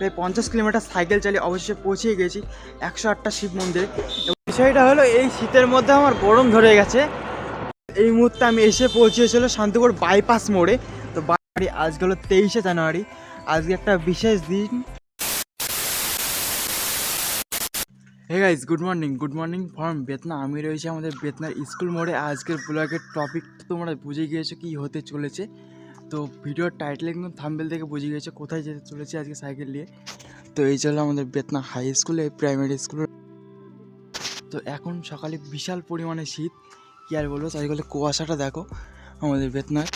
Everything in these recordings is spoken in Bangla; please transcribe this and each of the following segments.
প্রায় পঞ্চাশ কিলোমিটার সাইকেল চালিয়ে অবশেষে পৌঁছে গেছি একশো আটটা শিব মন্দিরে। বিষয়টা হলো, এই শীতের মধ্যে আমার গরম ধরে গেছে। এই মুহূর্তে আমি এসে পৌঁছেছিল শান্তিপুর বাইপাস মোড়ে। তো বাড়ি আজকে হলো তেইশে জানুয়ারি। আজকে একটা বিশেষ দিন। Hey guys good morning good morning from Betna আমি রয়েছি আমাদের বেতনার স্কুল মোড়ে। আজকের ব্লগের টপিক তোমরা বুঝে গিয়েছো কি হতে চলেছে। তো ভিডিওর টাইটেল একদম থাম্বেল থেকে বুঝে গেছে কোথায় যেতে চলেছে আজকে সাইকেল নিয়ে। তো এই চলো আমাদের বেতনা হাই স্কুলে প্রাইমারি স্কুলে তো এখন সকালে বিশাল পরিমাণে শীত। কি আর বলব সাইকেলে কুয়াশাটা দেখো আমাদের বেতনার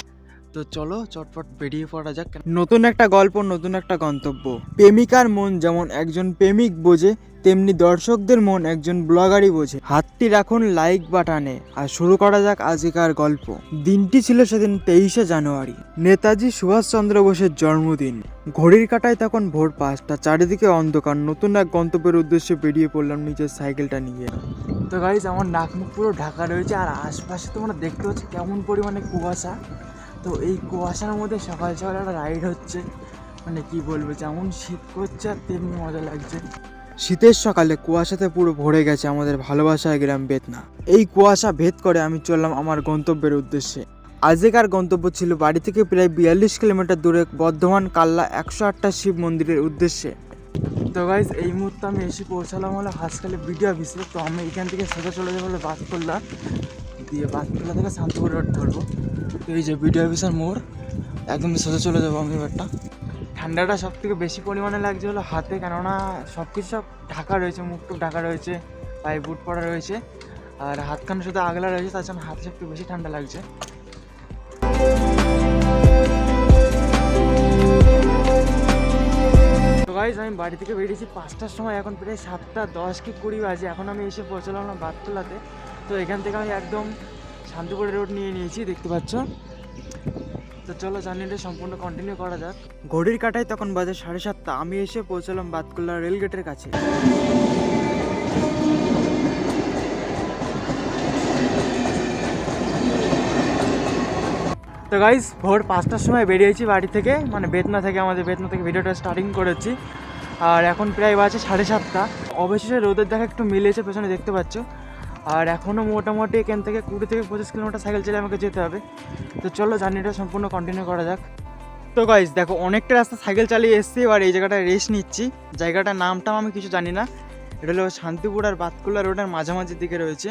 তো চলো চটপট বেরিয়ে পড়া যাক। নতুন একটা গল্প নতুন একটা গন্তব্য। প্রেমিকার মন যেমন একজন প্রেমিক বোঝে তেমনি দর্শকদের মন একজন ব্লগারই বোঝে। হাতটি রাখুন লাইক বাটানে আর শুরু করা যাক আজকের গল্প। দিনটি ছিল সেদিন তেইশে জানুয়ারি। নেতাজি সুভাষচন্দ্র বোসের জন্মদিন। ঘড়ির কাটায় তখন ভোর পাঁচটা চারিদিকে অন্ধকার। নতুন এক গন্তব্যের উদ্দেশ্যে বেরিয়ে পড়লাম নিজের সাইকেলটা নিয়ে। তো গাড়ি আমার নাক মুখ পুরো ঢাকা রয়েছে আর আশপাশে তোমরা দেখতে পাচ্ছ কেমন পরিমাণে কুয়াশা। তো এই কুয়াশার মধ্যে সকাল সকাল একটা রাইড হচ্ছে। মানে কি বলব যেমন শীত করছে আর তেমনি মজা লাগছে। শীতের সকালে কুয়াশাতে পুরো ভরে গেছে আমাদের ভালোবাসার গ্রাম বেতনা এই কুয়াশা ভেদ করে আমি চললাম আমার গন্তব্যের উদ্দেশ্যে। আজকের গন্তব্য ছিল বাড়ি থেকে প্রায় বিয়াল্লিশ কিলোমিটার দূরে বর্ধমান কাল্লা একশো আটটা শিব মন্দিরের উদ্দেশ্যে। তো গাইজ এই মুহূর্তে আমি এসে পৌঁছালাম হলো হাসখালি বিডিও অফিসে। তো আমি এখান থেকে সোজা চলে যাব হলো বাসপল্লা দিয়ে বাসপল্লা থেকে শান্তিপুর রোড ধরবো এই যে বিডিও অফিসের মোড়, একদম সোজা চলে যাব আমি এবারটা। ঠান্ডাটা সব থেকে বেশি পরিমাণে লাগছে হলো হাতে, কেননা সব কিছু সব ঢাকা রয়েছে মুখ টুক ঢাকা রয়েছে, পায়ে বুট পরা রয়েছে, আর হাত হাতখানে শুধু আগলা রয়েছে, তার জন্য হাতে সব থেকে বেশি ঠান্ডা লাগছে। গাইজ আমি বাড়ি থেকে বেরিয়েছি পাঁচটার সময়, এখন প্রায় সাতটা দশ কি কুড়ি বাজে, এখন আমি এসে পৌঁছলাম না বাততলাতে। তো এখান থেকে আমি একদম শান্তিপুর রোড নিয়ে নিয়েছি, দেখতে পাচ্ছ। তো চলো জার্নিটা সম্পূর্ণ কন্টিনিউ করা যাক। ঘড়ির কাটায় তখন বাজে সাড়ে সাতটা। আমি এসে পৌঁছলাম বাতকুল্লা রেল গেটের কাছে। তো গাইজ ভোর পাঁচটার সময় বেরিয়েছি বাড়ি থেকে। মানে বেতনা থেকে, আমাদের বেতনা থেকে ভিডিওটা স্টার্টিং করেছি। আর এখন প্রায় বাজে সাড়ে সাতটা। অবশেষে রোদের দেখা একটু মিলেছে, পেছনে দেখতে পাচ্ছ। আর এখনও মোটামুটি এখান থেকে কুড়ি থেকে পঁচিশ কিলোমিটার সাইকেল চালিয়ে আমাকে যেতে হবে। তো চলো জার্নিটা সম্পূর্ণ কন্টিনিউ করা যাক। তো গাইজ দেখো অনেকটা রাস্তা সাইকেল চালিয়ে এসছি, এবার এই জায়গাটায় রেস্ট নিচ্ছি। জায়গাটার নামটাও আমি কিছু জানি না। এটা হলো শান্তিপুর আর বাতকুল্লা রোডের মাঝামাঝির দিকে রয়েছে।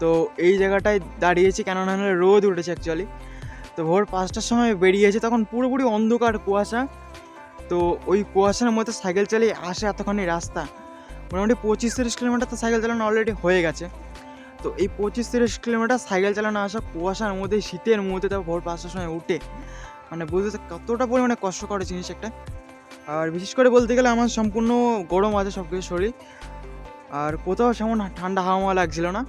তো এই জায়গাটায় দাঁড়িয়েছি কেননা হলে রোদ উঠেছে অ্যাকচুয়ালি তো ভোর পাঁচটার সময় বেরিয়েছে, তখন পুরোপুরি অন্ধকার কুয়াশা। তো ওই কুয়াশার মধ্যে সাইকেল চালিয়ে আসে এতখানি রাস্তা। মোটামুটি পঁচিশ তিরিশ কিলোমিটার তো সাইকেল চালানো অলরেডি হয়ে গেছে। তো এই পঁচিশ তিরিশ কিলোমিটার সাইকেল চালানো আসা কুয়াশার মধ্যে, শীতের মধ্যে তাও ভোর পাঁচটার সময় উঠে। মানে বুঝতে কতটা পরিমাণে কষ্ট করে জিনিস একটা। আর বিশেষ করে বলতে গেলে আমার সম্পূর্ণ গরম আছে সব কিছু শরীর। আর কোথাও সেমন ঠান্ডা হাওয়া লাগছিল না।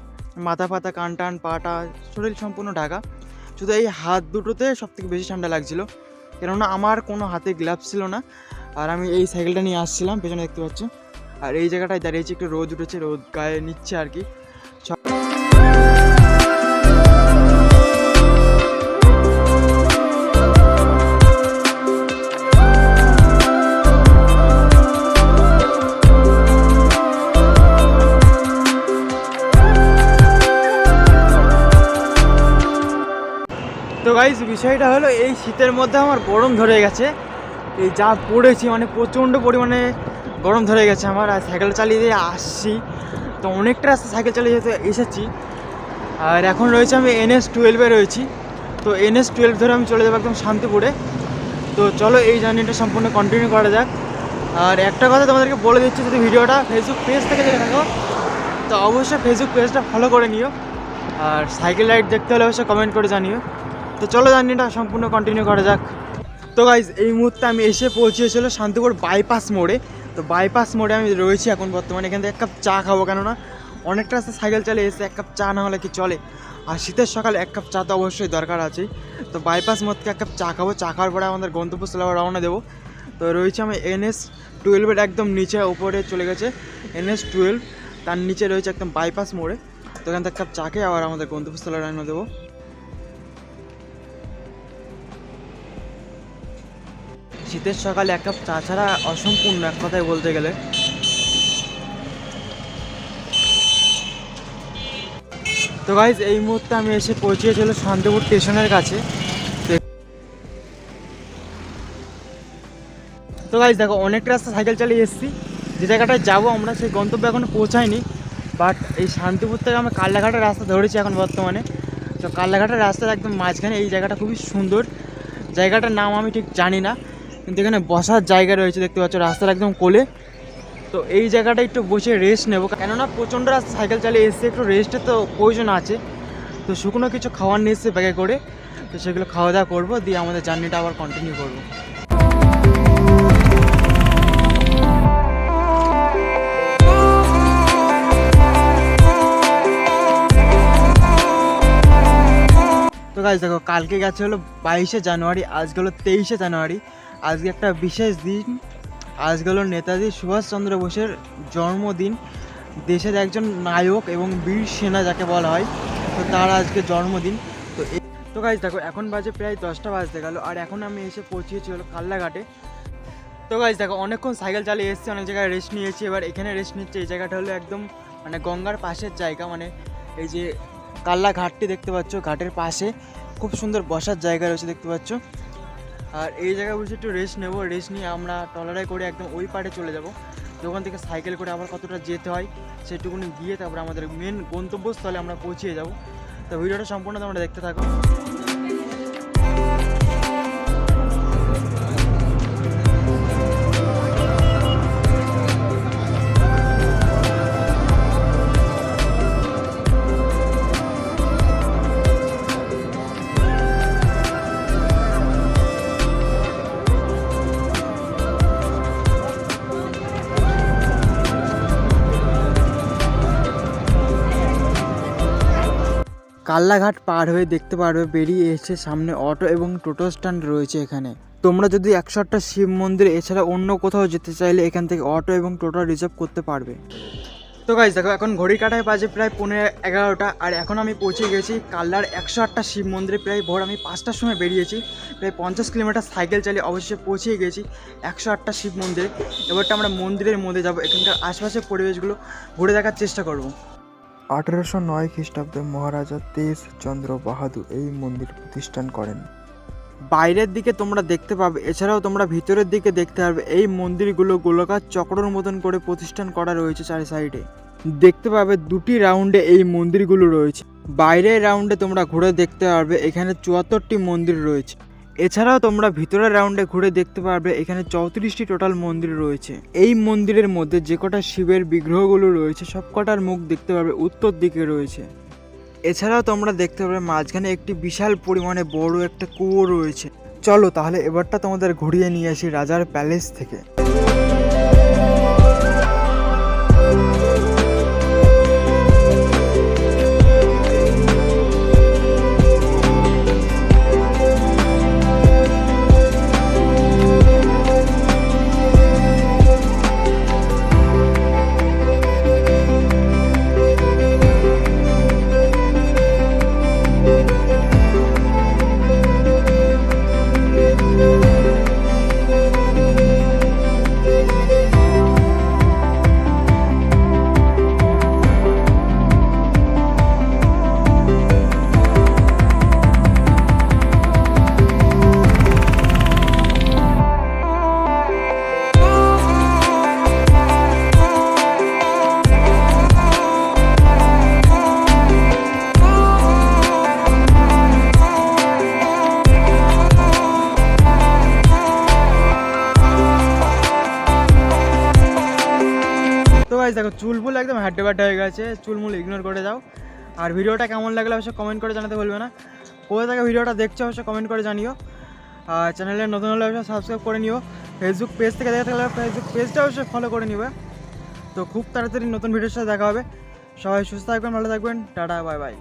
মাথা ফাতা, কান টান পাটা শরীর সম্পূর্ণ ঢাকা। শুধু এই হাত দুটোতে সব থেকে বেশি ঠান্ডা লাগছিল। কেননা আমার কোনো হাতে গ্লাভস ছিল না। আর আমি এই সাইকেলটা নিয়ে আসছিলাম, পেছনে দেখতে পাচ্ছ আর এই জায়গাটায় দাঁড়িয়েছি, একটু রোদ উঠেছে, রোদ গায়ে নিচ্ছে আর কি। তো গাইজ বিষয়টা হলো, এই শীতের মধ্যে আমার গরম ধরে গেছে। এই যা পড়েছি মানে প্রচণ্ড পরিমাণে গরম ধরে গেছে আমার, আর সাইকেল চালিয়ে দিয়ে আসছি। তো অনেকটা রাস্তা সাইকেল চালিয়ে যেতে এসেছি। আর এখন রয়েছে আমি এনএস টুয়েলভে রয়েছি। তো এনএস টুয়েলভ ধরে আমি চলে যাব একদম শান্তিপুরে। তো চলো এই জার্নিটা সম্পূর্ণ কন্টিনিউ করা যাক। আর একটা কথা তোমাদেরকে বলে দিচ্ছি, যদি ভিডিওটা ফেসবুক পেজ থেকে দেখে থাকো, তো অবশ্যই ফেসবুক পেজটা ফলো করে নিও। আর সাইকেল রাইড দেখতে হলে অবশ্যই কমেন্ট করে জানিও। তো চলো জার্নিটা সম্পূর্ণ কন্টিনিউ করা যাক। তো গাইজ এই মুহূর্তে আমি এসে পৌঁছেছিল শান্তিপুর বাইপাস মোড়ে। তো বাইপাস মোড়ে আমি রয়েছি এখন বর্তমানে। এখান থেকে এক কাপ চা খাব কেননা অনেকটা রাস্তা সাইকেল চালিয়ে এসে এক কাপ চা না হলে কি চলে? আর শীতের সকালে এক কাপ চা তো অবশ্যই দরকার আছে। তো বাইপাস মোড় থেকে এক কাপ চা খাব, চা খাওয়ার পরে আমাদের গন্তব্যস্থলে রওনা দেবো। তো রয়েছে আমি এনএস টুয়েলভের একদম নিচে, উপরে চলে গেছে এনএস টুয়েলভ তার নিচে রয়েছে একদম বাইপাস মোড়ে তো এখান থেকে এক কাপ চা খেয়ে আবার আমাদের গন্তব্যস্থলে রওনা দেবো। শীতের সকালে এক কাপ চা ছাড়া অসম্পূর্ণ এক কথায় বলতে গেলে। তো গাইজ এই মুহূর্তে আমি এসে পৌঁছিয়েছিল শান্তিপুর স্টেশনের কাছে। তো- গাইজ দেখো, অনেক রাস্তা সাইকেল চালিয়ে এসেছি। যে জায়গাটায় যাব আমরা, সেই গন্তব্যে এখনও পৌঁছাইনি। বাট এই শান্তিপুর থেকে আমি কাল্লাঘাটের রাস্তা ধরেছি এখন বর্তমানে। তো কাল্লাঘাটের রাস্তার একদম মাঝখানে এই জায়গাটা খুবই সুন্দর। জায়গাটার নাম আমি ঠিক জানি না। কিন্তু এখানে বসার জায়গা রয়েছে, দেখতে পাচ্ছ রাস্তার একদম কোলে। তো এই জায়গাটা একটু বসে রেস্ট নেব। কেননা প্রচণ্ড সাইকেল চালিয়ে এসছে একটু রেস্টের তো প্রয়োজন আছে। তো শুকনো কিছু খাওয়ার নিয়ে এসছে ব্যাগে করে। তো সেগুলো খাওয়া দাওয়া করব, দিয়ে আমাদের জার্নিটা আবার কন্টিনিউ করব। তো গাছ দেখো, কালকে গেছে হলো বাইশে জানুয়ারি, আজকে হলো তেইশে জানুয়ারি। আজকে একটা বিশেষ দিন। আজকে হলো নেতাজি সুভাষচন্দ্র বোসের জন্মদিন। দেশের একজন নায়ক এবং বীর সেনা যাকে বলা হয়, তো তার আজকে জন্মদিন। তো তো গাছ দেখো, এখন বাজে প্রায় দশটা বাজতে গেল, আর এখন আমি এসে পৌঁছিয়েছি হলো কাল্লাঘাটে তো গাছ দেখো, অনেকক্ষণ সাইকেল চালিয়ে এসেছি, অনেক জায়গায় রেস্ট নিয়েছি। এবার এখানে রেস্ট নিচ্ছে, এই জায়গাটা হলো একদম মানে গঙ্গার পাশের জায়গা মানে এই যে কাল্লা ঘাটটি দেখতে পাচ্ছ, ঘাটের পাশে। খুব সুন্দর বসার জায়গা রয়েছে দেখতে পাচ্ছ। আর এই জায়গায় বসে একটু রেস্ট নেব রেস্ট নিয়ে আমরা টলারাই করে একদম ওই পাড়ে চলে যাব। দোকান থেকে সাইকেল করে আবার কতটা যেতে হয় সেটুকুনি গিয়ে তারপরে আমাদের মেন গন্তব্যস্থলে আমরা পৌঁছিয়ে যাব। তো ভিডিওটা সম্পূর্ণ তোমরা দেখতে থাকো। কাল্লাঘাট পার হয়ে দেখতে পারবে বেরিয়ে এসে সামনে অটো এবং টোটো স্ট্যান্ড রয়েছে এখানে। তোমরা যদি একশো আটটা শিব মন্দির এছাড়া অন্য কোথাও যেতে চাইলে এখান থেকে অটো এবং টোটো রিজার্ভ করতে পারবে। তো গাইজ দেখো, এখন ঘড়ি কাটায় বাজে প্রায় পনেরো এগারোটা আর এখন আমি পৌঁছে গেছি কাল্লার একশো আটটা শিব মন্দিরে। প্রায় ভোর আমি পাঁচটার সময় বেরিয়েছি, প্রায় পঞ্চাশ কিলোমিটার সাইকেল চালিয়ে অবশ্যই পৌঁছে গেছি একশো আটটা শিব মন্দিরে। এবারটা আমরা মন্দিরের মধ্যে যাব, এখানকার আশপাশের পরিবেশগুলো ঘুরে দেখার চেষ্টা করব। আঠেরোশো নয় খ্রিস্টাব্দে মহারাজা তেজ চন্দ্র বাহাদুর এই মন্দির প্রতিষ্ঠান করেন। বাইরের দিকে তোমরা দেখতে পাবে, এছাড়াও তোমরা ভিতরের দিকে দেখতে পারবে এই মন্দিরগুলো গোলকার চক্রর মতন করে প্রতিষ্ঠান করা রয়েছে চারি সাইডে। দেখতে পাবে দুটি রাউন্ডে এই মন্দিরগুলো রয়েছে। বাইরের রাউন্ডে তোমরা ঘুরে দেখতে পারবে, এখানে চুয়াত্তরটি মন্দির রয়েছে। এছাড়াও তোমরা ভিতরের রাউন্ডে ঘুরে দেখতে পারবে এখানে চৌত্রিশটি টোটাল মন্দির রয়েছে। এই মন্দিরের মধ্যে যে কটা শিবের বিগ্রহগুলো রয়েছে, সব কটার মুখ দেখতে পাবে উত্তর দিকে রয়েছে। এছাড়াও তোমরা দেখতে পাবে মাঝখানে একটি বিশাল পরিমাণে বড় একটা কুয়ো রয়েছে। চলো তাহলে এবারটা তোমাদের ঘুরিয়ে নিয়ে আসি রাজার প্যালেস থেকে। দেখো চুলফুল একদম হাড্ডে বাড্ডে হয়ে গেছে। চুলমুল ইগনোর করে দাও। আর ভিডিওটা কেমন লাগলে অবশ্যই কমেন্ট করে জানাতে বলবে না। কোথা থেকে ভিডিওটা দেখছ অবশ্যই কমেন্ট করে জানিও। আর চ্যানেলে নতুন হলে অবশ্যই সাবস্ক্রাইব করে নিও। ফেসবুক পেজ থেকে দেখে থাকলে ফেসবুক পেজটা অবশ্যই ফলো করে নিবে। তো খুব তাড়াতাড়ি নতুন ভিডিওর সাথে দেখা হবে। সবাই সুস্থ থাকবেন, ভালো থাকবেন। Tata bye bye